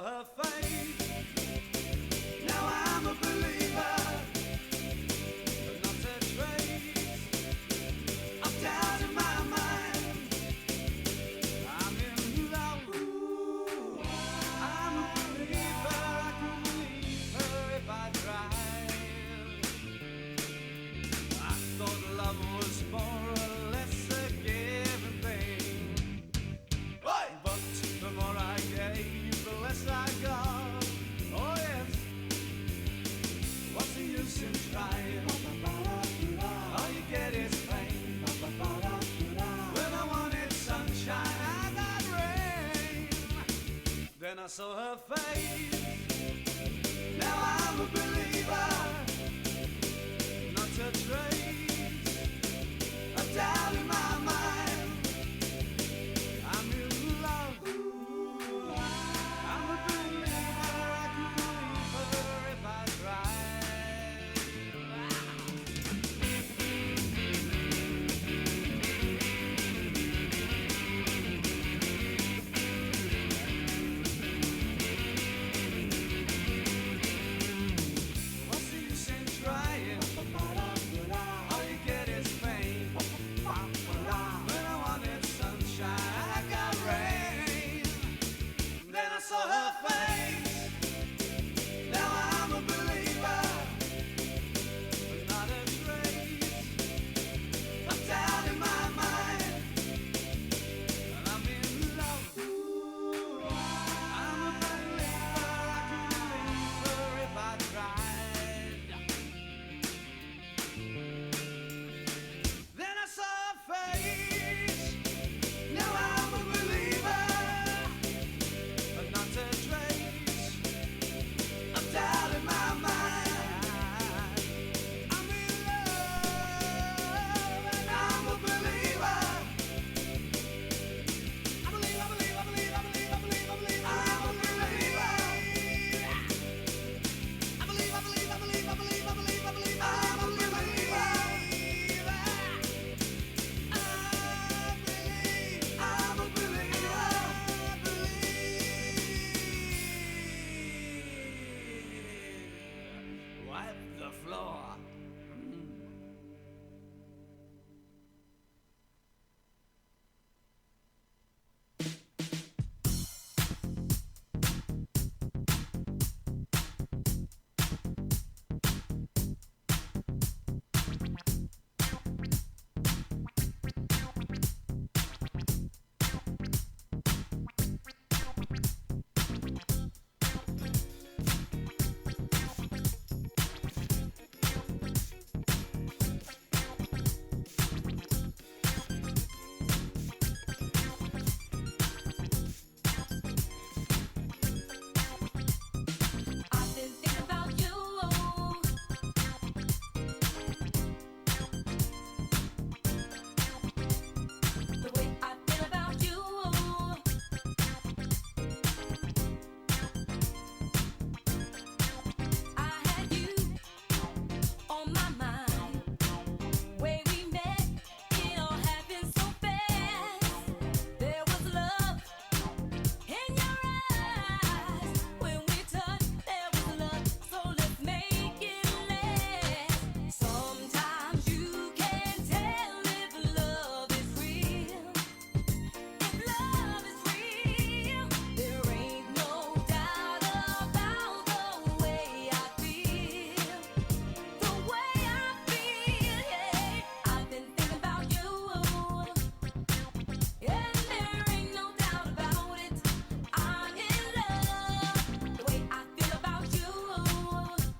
فهف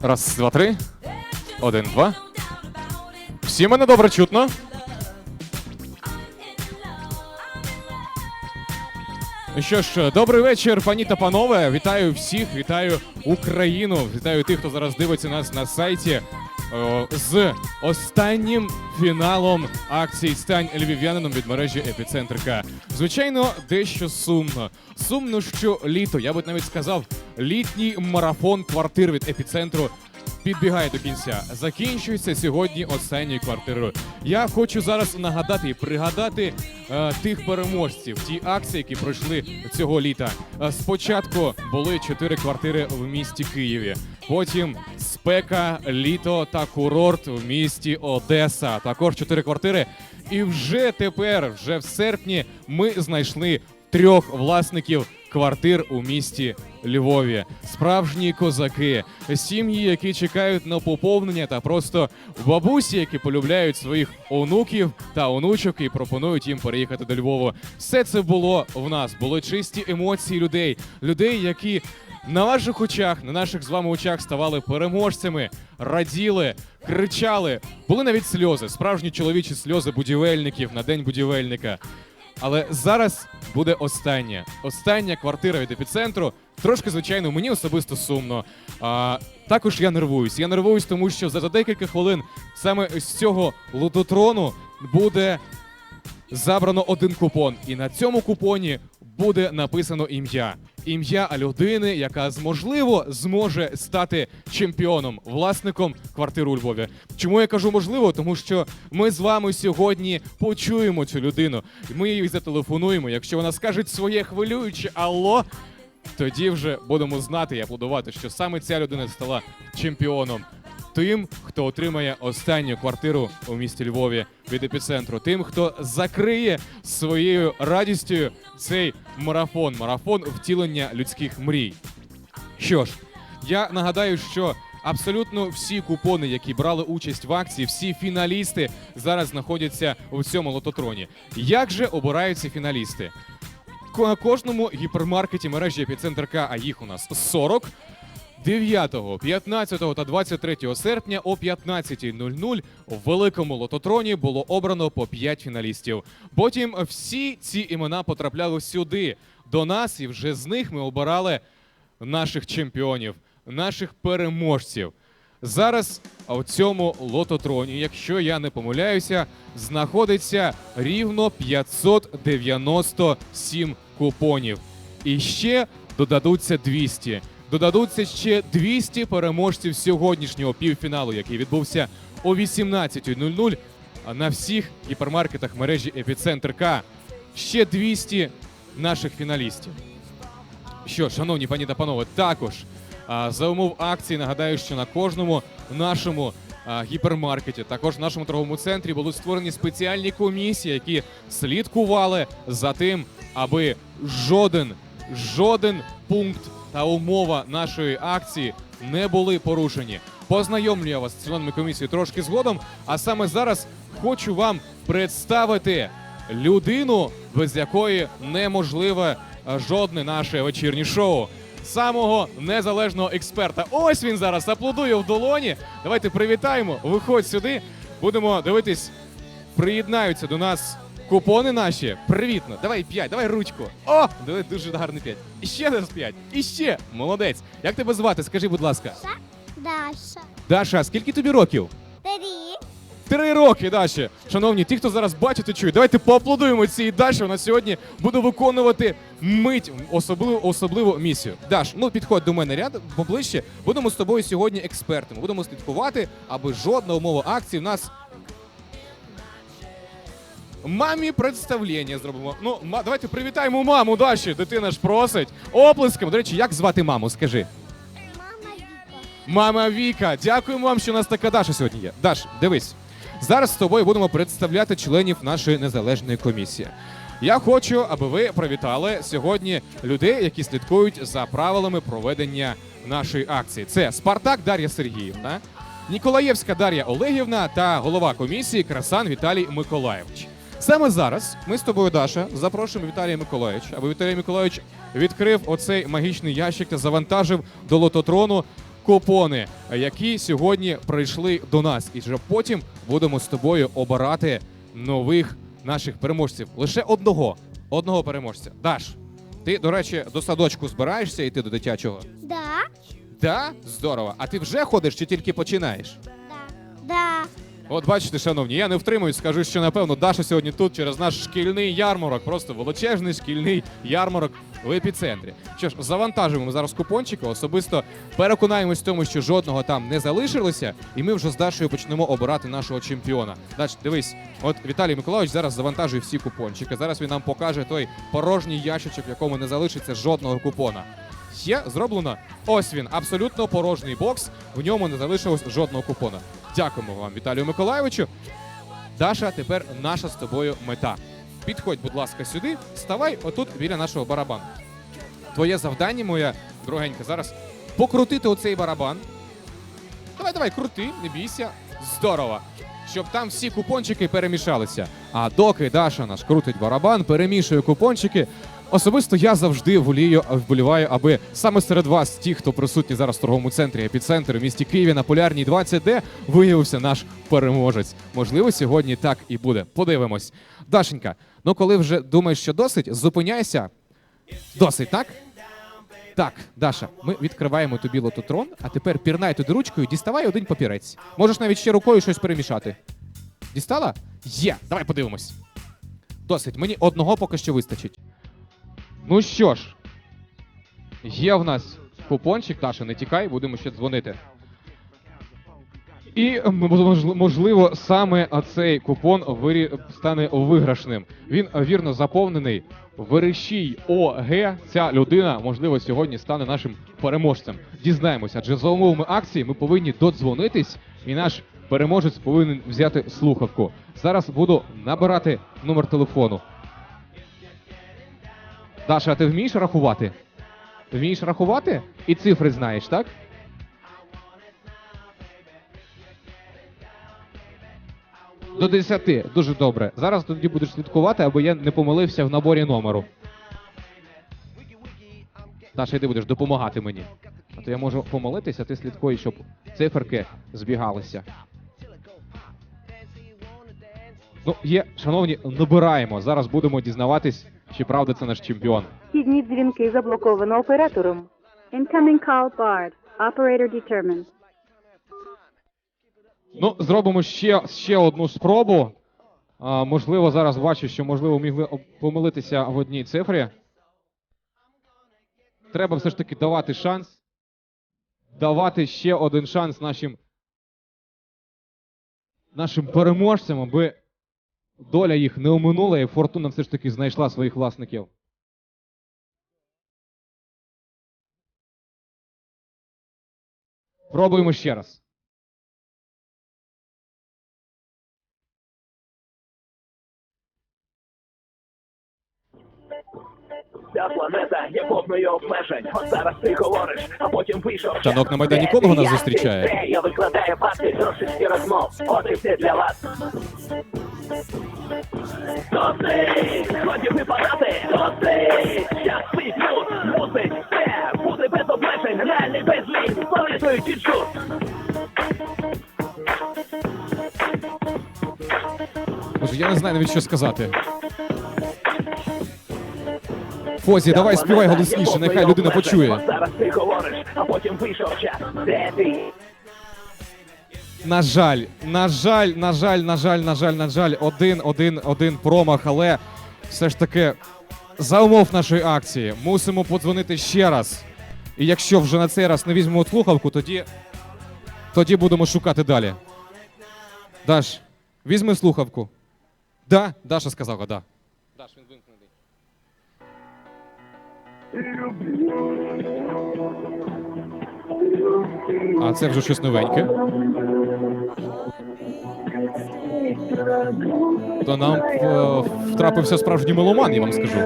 Раз, два, три. Один, два. Всі мене добре чутно. Ну що ж, добрий вечір, пані та панове. Вітаю всіх, вітаю Україну, вітаю тих, хто зараз дивиться нас на сайті з останнім фіналом акції Стань львів'янином від мережі Епіцентрика. Звичайно, дещо сумно. Сумно, що літо, я би навіть сказав, літній марафон квартир від епіцентру підбігає до кінця. Закінчується сьогодні останньою квартирою. Я хочу зараз нагадати і пригадати е, тих переможців, ті акції, які пройшли цього літа. Е, спочатку були чотири квартири в місті Києві. Потім спека, літо та курорт в місті Одеса. Також чотири квартири. І вже тепер, вже в серпні, ми знайшли трьох власників квартир у місті Львові. Справжні козаки, сім'ї, які чекають на поповнення, та просто бабусі, які полюбляють своїх онуків та онучок і пропонують їм переїхати до Львова. Все це було в нас. Були чисті емоції людей, людей, які. На ваших очах, на наших з вами очах ставали переможцями, раділи, кричали. Були навіть сльози, справжні чоловічі сльози будівельників на день будівельника. Але зараз буде остання. Остання квартира від епіцентру. Трошки, звичайно, мені особисто сумно. А, також я нервуюсь. Я нервуюсь, тому що за, декілька хвилин саме з цього лототрону буде забрано один купон. І на цьому купоні буде написано ім'я. Ім'я людини, яка можливо зможе стати чемпіоном, власником квартири у Львові. Чому я кажу можливо? Тому що ми з вами сьогодні почуємо цю людину. Ми їй зателефонуємо. Якщо вона скаже своє хвилююче алло, тоді вже будемо знати і аплодувати, що саме ця людина стала чемпіоном. Тим, хто отримає останню квартиру у місті Львові від епіцентру, тим, хто закриє своєю радістю цей марафон, марафон втілення людських мрій. Що ж, я нагадаю, що абсолютно всі купони, які брали участь в акції, всі фіналісти зараз знаходяться у цьому лототроні. Як же обираються фіналісти? На кожному гіпермаркеті мережі епіцентр К, а їх у нас 40. 9, 15 та 23 серпня о 15.00 в великому лототроні було обрано по 5 фіналістів. Потім всі ці імена потрапляли сюди до нас, і вже з них ми обирали наших чемпіонів, наших переможців. Зараз у цьому лототроні, якщо я не помиляюся, знаходиться рівно 597 купонів. І ще додадуться 200. Додадуться ще 200 переможців сьогоднішнього півфіналу, який відбувся о 18.00 на всіх гіпермаркетах мережі Епіцентр К. Ще 200 наших фіналістів. Що, шановні пані та панове, також за умов акції нагадаю, що на кожному нашому гіпермаркеті, також в нашому торговому центрі були створені спеціальні комісії, які слідкували за тим, аби жоден, жоден пункт та умова нашої акції не були порушені. Познайомлю я вас з членами комісії трошки згодом. А саме зараз хочу вам представити людину, без якої неможливе е, жодне наше вечірнє шоу. Самого незалежного експерта. Ось він зараз аплодує в долоні. Давайте привітаємо. Виходь сюди. Будемо дивитись. Приєднаються до нас купони наші. Привітно. Давай п'ять, давай ручку. О! Диви, дуже гарний п'ять. І ще раз п'ять. І ще. Молодець. Як тебе звати? Скажи, будь ласка. Даша. Даша, скільки тобі років? Три. Три роки, Даші. Шановні, ті, хто зараз бачить і чує, давайте поаплодуємо цій Даші. Вона сьогодні буде виконувати мить особливу особливу місію. Даш, ну підходь до мене ряд поближче. Будемо з тобою сьогодні експертами. Будемо слідкувати, аби жодна умова акції в нас. Мамі представлення зробимо. Ну, ма, давайте привітаємо маму Даші. Дитина ж просить. Оплесками. До речі, як звати маму? Скажи. Мама Віка. Мама Віка, дякуємо вам, що у нас така Даша сьогодні є. Даш, дивись. Зараз з тобою будемо представляти членів нашої незалежної комісії. Я хочу, аби ви привітали сьогодні людей, які слідкують за правилами проведення нашої акції. Це Спартак Дар'я Сергіївна, Ніколаєвська Дар'я Олегівна та голова комісії Красан Віталій Миколаєвич. Саме зараз ми з тобою, Даша, запрошуємо Віталія Миколаївича, аби Віталій Миколаївич відкрив оцей магічний ящик та завантажив до лототрону купони, які сьогодні прийшли до нас. І вже потім будемо з тобою обирати нових наших переможців. Лише одного, одного переможця. Даш, Ти, до речі, до садочку збираєшся йти до дитячого? Да. Да? Здорово. А ти вже ходиш чи тільки починаєш? Да. Да. От бачите, шановні, я не втримуюсь, скажу, що напевно Даша сьогодні тут через наш шкільний ярмарок, просто величезний шкільний ярмарок в епіцентрі. Що ж, завантажуємо зараз купончики, особисто переконаємось в тому, що жодного там не залишилося, і ми вже з Дашою почнемо обирати нашого чемпіона. Даш, дивись, от Віталій Миколаївич зараз завантажує всі купончики. Зараз він нам покаже той порожній ящичок, в якому не залишиться жодного купона. Є зроблено. Ось він, абсолютно порожній бокс. В ньому не залишилось жодного купона. Дякуємо вам, Віталію Миколайовичу. Даша, тепер наша з тобою мета. Підходь, будь ласка, сюди, ставай отут біля нашого барабану. Твоє завдання, моя дорогенька, зараз покрутити оцей барабан. Давай, давай, крути, не бійся. Здорово. Щоб там всі купончики перемішалися. А доки Даша наш крутить барабан, перемішує купончики. Особисто я завжди волію, вболіваю, аби саме серед вас, ті, хто присутні зараз в торговому центрі епіцентр у місті Києві на полярній 20, де виявився наш переможець. Можливо, сьогодні так і буде. Подивимось. Дашенька, ну коли вже думаєш, що досить, зупиняйся. Досить, так? Так, Даша, ми відкриваємо тобі лототрон, а тепер пірнай туди ручкою, діставай один папірець. Можеш навіть ще рукою щось перемішати. Дістала? Є, давай подивимось. Досить, мені одного поки що вистачить. Ну що ж, є в нас купончик, Даша, не тікай, будемо ще дзвонити. І можливо, саме цей купон стане виграшним. Він вірно заповнений. Верещій ОГ. Ця людина, можливо, сьогодні стане нашим переможцем. Дізнаємося, адже за умовами акції ми повинні додзвонитись, і наш переможець повинен взяти слухавку. Зараз буду набирати номер телефону. Даша, а ти вмієш рахувати? Вмієш рахувати? І цифри знаєш, так? До 10. Дуже добре. Зараз тоді будеш слідкувати, аби я не помилився в наборі номеру. Даша, ти будеш допомагати мені. А то я можу помолитися, ти слідкуй, щоб циферки збігалися. Ну, є, шановні, набираємо. Зараз будемо дізнаватись, чи правда це наш чемпіон. Вхідні дзвінки заблоковано оператором. Incoming call barred. Operator determined. Ну, зробимо ще, ще одну спробу. А, можливо, зараз бачу, що можливо мігли помилитися в одній цифрі. Треба все ж таки давати шанс. Давати ще один шанс нашим, нашим переможцям, аби доля їх не оминула і фортуна все ж таки знайшла своїх власників. Пробуємо ще раз. Ця планета є повною обмежень. От зараз ти говориш, а потім вийшов. Танок на Майдані Конго нас зустрічає. Я викладаю факти російських розмов. От і все для вас. Досить! Годі випадати! Досить! Час плюс! Мусить все! Бути без обмежень! Реальний безліт! Повісуючи відчут! Боже, я не знаю навіть що сказати. Фозі, давай співай голосніше, нехай людина почує. Зараз ти говориш, а потім вийшов час. Де ти? На жаль, на жаль, на жаль, на жаль, на жаль, на жаль, один, один, один промах, але все ж таки за умов нашої акції мусимо подзвонити ще раз. І якщо вже на цей раз не візьмемо слухавку, тоді, тоді будемо шукати далі. Даш, візьми слухавку. Да? Даша сказала, да. Даш, він вимкнений. А це вже щось новеньке. То нам е, втрапився справжній меломан, я вам скажу.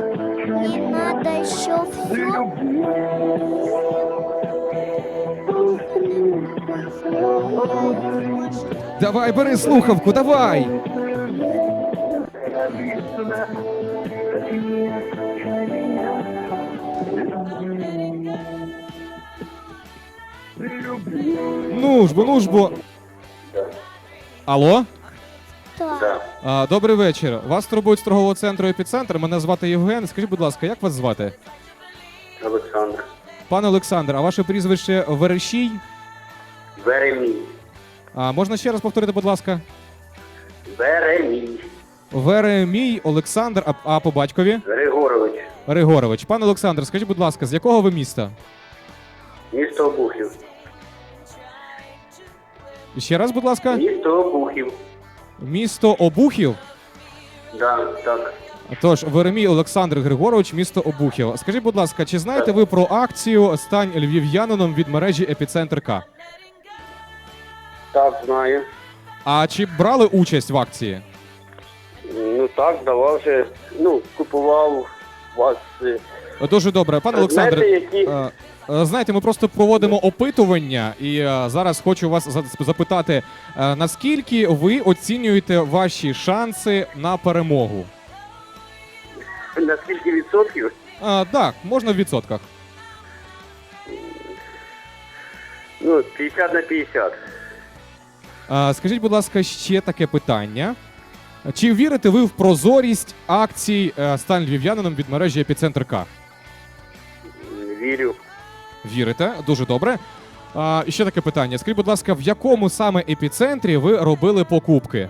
Не надо еще все. Давай, бери слухавку, давай! Ну ж бо, ну ж бо. Алло? Так. А, добрий вечір. Вас турбують з торгового центру епіцентр. Мене звати Євген. Скажіть, будь ласка, як вас звати? Олександр. Пане Олександр, а ваше прізвище Верещій? Веремій. А можна ще раз повторити, будь ласка? Веремій. Веремій Олександр, а, а по батькові? Григорович. Григорович. Пане Олександр, скажіть, будь ласка, з якого ви міста? Місто Обухів. Ще раз, будь ласка, Місто Обухів. місто Обухів. Да, так. Тож, Веремій Олександр Григорович, місто Обухів. Скажіть, будь ласка, чи знаєте ви про акцію Стань львів'янином від мережі Епіцентр К? Так, знаю. А чи брали участь в акції? Ну так, давався. Ну, купував вас. е, Дуже добре, пане Знаєте, які- е, е, Знаєте, ми просто проводимо опитування, і е, зараз хочу вас запитати, е, наскільки ви оцінюєте ваші шанси на перемогу? На скільки відсотків? А, так, можна в відсотках. Ну, 50 на 50. А, Скажіть, будь ласка, ще таке питання. Чи вірите ви в прозорість акцій е, Стань львів'янином від мережі Епіцентр К? Вірю. Вірите? Дуже добре. А, і ще таке питання. Скажіть, будь ласка, в якому саме епіцентрі ви робили покупки?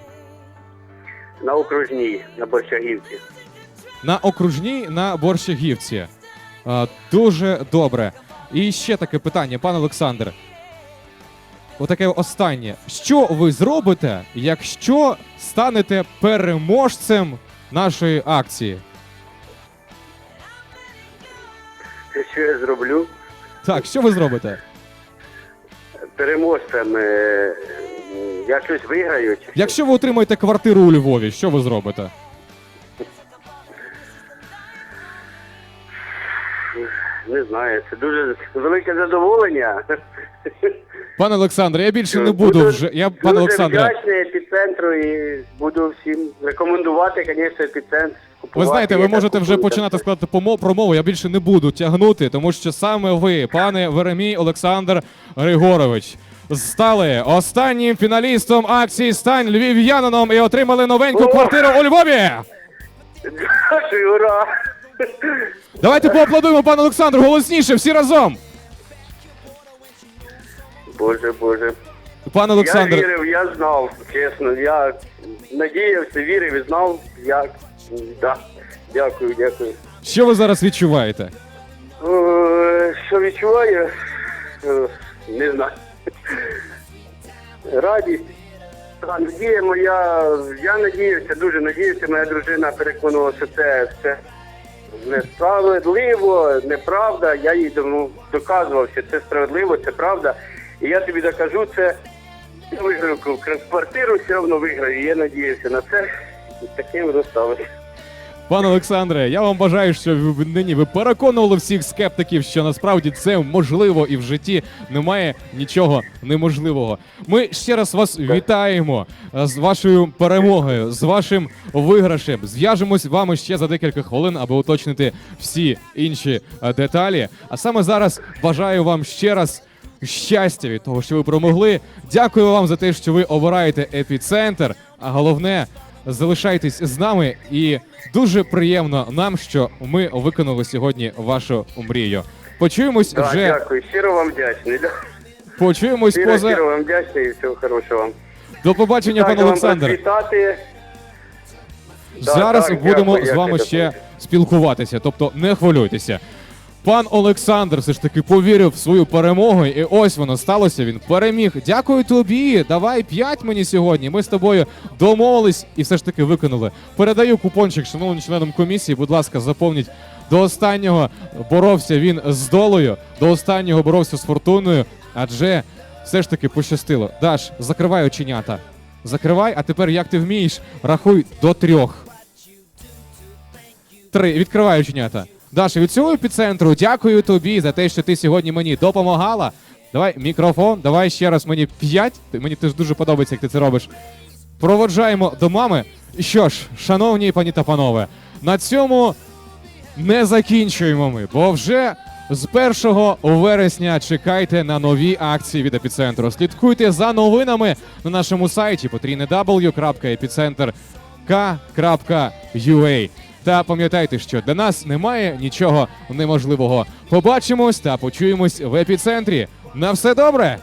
На окружній, на Борщагівці. На окружній на Борщагівці. А, дуже добре. І ще таке питання, пане Олександр. Отаке останнє. Що ви зробите, якщо станете переможцем нашої акції? Що я зроблю? Так, що ви зробите? Переможцем. е, Я щось виграю. чи- Якщо ви отримаєте квартиру у Львові, що ви зробите? Не знаю, це дуже велике задоволення. Пане Олександре, я більше не буду вже. Я пане дуже Олександре, вдячний епіцентру і буду всім рекомендувати, звісно, епіцентр. ви купувати. знаєте, ви Я так можете вже купую, починати так. складати помо- промову. Я більше не буду тягнути, тому що саме ви, пане Веремій Олександр Григорович, стали останнім фіналістом акції Стань львів'янином і отримали новеньку квартиру у Львові. Дякую, ура! Давайте поаплодуємо пану Олександру голосніше, всі разом. Боже, Боже. Пане Я вірив, я знав, чесно. Я надіявся, вірив і знав, як. Да. Дякую, дякую. що ви зараз відчуваєте? Е, Що відчуваю? Е, Не знаю. Радість. Та, Надія моя, я надіявся, дуже надіявся, моя дружина переконувала, що це все несправедливо, неправда. Я їй ну, доказував, що це справедливо, це правда. І я тобі докажу це. Я виграю квартиру, все одно виграю. Я надіявся на це. І таким воно. Пане Олександре, я вам бажаю, що ви нині ви переконували всіх скептиків, що насправді це можливо і в житті немає нічого неможливого. Ми ще раз вас вітаємо е, з вашою перемогою, з вашим виграшем. Зв'яжемось з вами ще за декілька хвилин, аби уточнити всі інші е, деталі. А саме зараз бажаю вам ще раз. Щастя від того, що ви промогли. Дякую вам за те, що ви обираєте епіцентр. А головне, залишайтесь з нами. І дуже приємно нам, що ми виконали сьогодні вашу мрію. Почуємось Да, вже Дякую, щиро вам вдячний. Да. почуємось Щиро, поза щиро вам вдячний і всього хорошого вам. до побачення, пане Так, вам Олександр. процвітати. Да, Зараз так, будемо дякую, з вами дякую, ще спілкуватися. Тобто не хвилюйтеся. Пан Олександр все ж таки повірив в свою перемогу, і ось воно сталося. Він переміг. Дякую тобі. Давай п'ять мені сьогодні. Ми з тобою домовились і все ж таки виконали. Передаю купончик шановним членам комісії. Будь ласка, заповніть. До останнього боровся він з долею, до останнього боровся з фортуною, адже все ж таки пощастило. Даш, закривай оченята. Закривай, а тепер як ти вмієш, рахуй до трьох. Три. Відкриваю оченята. Даша, від цього епіцентру дякую тобі за те, що ти сьогодні мені допомагала. Давай мікрофон, давай ще раз мені п'ять. Мені теж дуже подобається, як ти це робиш. Проводжаємо до мами. Що ж, шановні пані та панове, на цьому не закінчуємо ми, бо вже з 1 вересня чекайте на нові акції від епіцентру. Слідкуйте за новинами на нашому сайті www.epicenter.k.ua. Та пам'ятайте, що для нас немає нічого неможливого. Побачимось та почуємось в епіцентрі. На все добре!